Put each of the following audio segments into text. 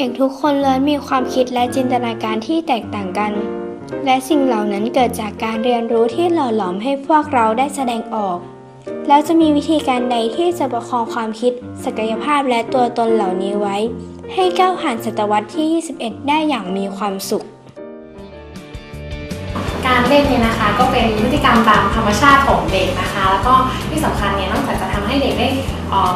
ด็กทุกคนล้วนมีความคิดและจินตนาการที่แตกต่างกัน และสิ่งเหล่านั้นเกิดจากการเรียนรู้ที่หล่อหลอมให้พวกเราได้แสดงออก แล้วจะมีวิธีการใดที่จะประคองความคิด ศักยภาพและตัวตนเหล่านี้ไว้ ให้ก้าวผ่านศตวรรษที่ 21 ได้อย่างมีความสุข เล่นเนี่ยนะคะ ก็เป็นพฤติกรรมตามธรรมชาติของเด็กนะคะ แล้วก็ที่สำคัญเนี่ยนอกจากจะทำให้เด็กได้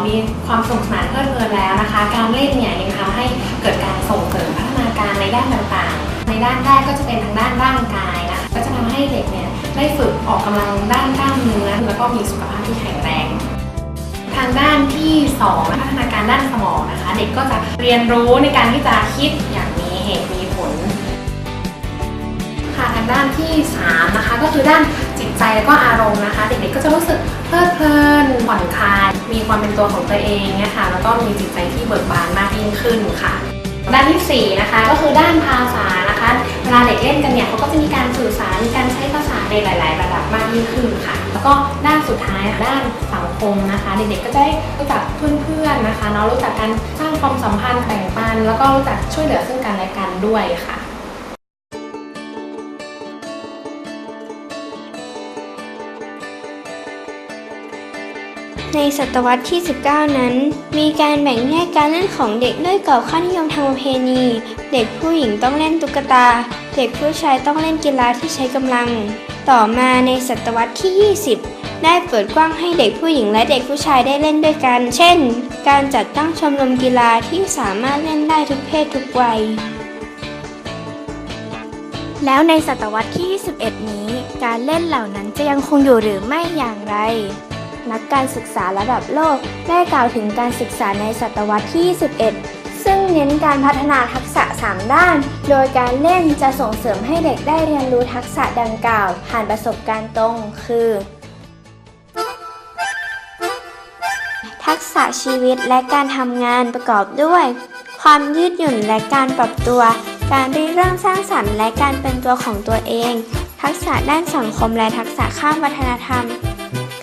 มีความสนุกสนานเพลิดเพลินแล้วนะคะ การเล่นเนี่ยยังทำให้เกิดการส่งเสริมพัฒนาการในด้านต่างๆ ในด้านแรกก็จะเป็นทางด้านร่างกายนะคะก็จะทำให้เด็กเนี่ยได้ฝึกออกกำลังด้านกล้ามเนื้อแล้วก็มีสุขภาพที่แข็งแรงทางด้านที่2พัฒนาการด้านสมองนะคะ เด็กก็จะเรียนรู้ในการที่จะคิดอย่างมีเหตุมีผลางด้านที่3นะคะก็คือด้านจิตใจแล้วก็อารมณ์นะคะ เด็กๆก็จะรู้สึกเพลิดเพลินผ่อนคลาย มีความเป็นตัวของตัวเองนะคะแล้วก็มีจิตใจที่เบิกบานมากยิ่งขึ้นค่ะ ด้านที่4นะคะก็คือด้านภาษานะคะเวลาเด็กเล่นกันเนี่ยเขาก็จะมีการสื่อสารมีการใช้ภาษาในหลาย ๆ ระดับมากยิ่งขึ้นค่ะ แล้วก็ด้านสุดท้ายด้านสังคมนะคะ เด็กๆก็จะได้รู้จักเพื่อนๆนะคะเนาะรู้จักการสร้างความสัมพันธ์แบ่งปัน แล้วก็รู้จักช่วยเหลือซึ่งกันและกันด้วยค่ะ ในศตวรรษที่ 19 นั้น มีการแบ่งแยกการเล่นของเด็กด้วยกรอบค่านิยมทางประเพณี เด็กผู้หญิงต้องเล่นตุ๊กตา เด็กผู้ชายต้องเล่นกีฬาที่ใช้กำลัง ต่อมาในศตวรรษที่ 20 ได้เปิดกว้างให้เด็กผู้หญิงและเด็กผู้ชายได้เล่นด้วยกัน เช่น การจัดตั้งชมรมกีฬาที่สามารถเล่นได้ทุกเพศทุกวัยแล้วในศตวรรษที่ 21 นี้ การเล่นเหล่านั้นจะยังคงอยู่หรือไม่อย่างไร นักการศึกษาระดับโลก ได้กล่าวถึงการศึกษาในศตวรรษที่ 21 ซึ่งเน้นการพัฒนาทักษะ 3 ด้าน โดยการเล่นจะส่งเสริมให้เด็กได้เรียนรู้ทักษะดังกล่าว ผ่านประสบการณ์ตรง คือ ทักษะชีวิตและการทำงานประกอบด้วย ความยืดหยุ่นและการปรับตัว การริเริ่มสร้างสรรค์และการเป็นตัวของตัวเองทักษะด้านสังคมและทักษะข้ามวัฒนธรรม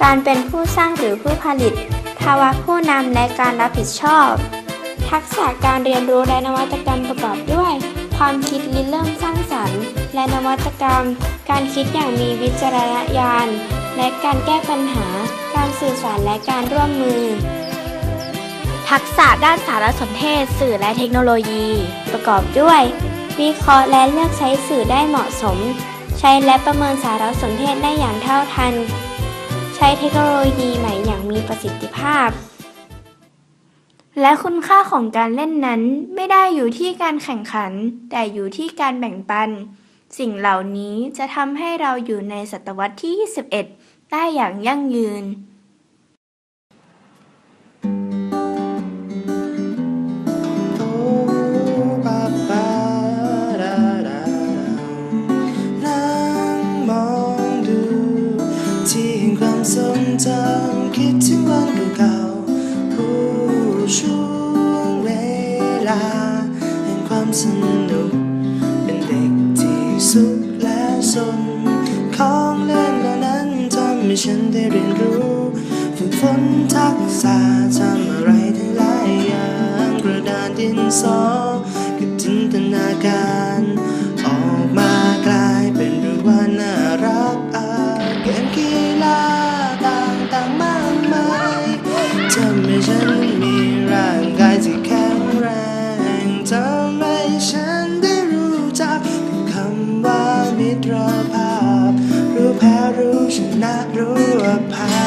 การเป็นผู้สร้างหรือผู้ผลิต ภาวะผู้นำและการรับผิดชอบ ทักษะการเรียนรู้และนวัตกรรมประกอบด้วย ความคิดริเริ่มสร้างสรรค์ และนวัตกรรม การคิดอย่างมีวิจารณญาณ และการแก้ปัญหา การสื่อสารและการร่วมมือ ทักษะด้านสารสนเทศ สื่อและเทคโนโลยี ประกอบด้วย วิเคราะห์และเลือกใช้สื่อได้เหมาะสม ใช้และประเมินสารสนเทศได้อย่างเท่าทัน ช้เทคโนโลยีใหม่อย่างมีประสิทธิภาพ และคุณค่าของการเล่นนั้นไม่ได้อยู่ที่การแข่งขัน แต่อยู่ที่การแบ่งปัน สิ่งเหล่านี้จะทำให้เราอยู่ในศตวรรษที่ 21 ได้อย่างยั่งยืนาแห่งความสนุก เป็นเด็กที่สุขและสน ของเล่นเหล่านั้นทำให้ฉันได้เรียนรู้ ฝึกฝนทักษะทำอะไรทั้งหลายอย่างกระดานดินสอกับจินตนาการ ฉันน่ารู้ว่าพา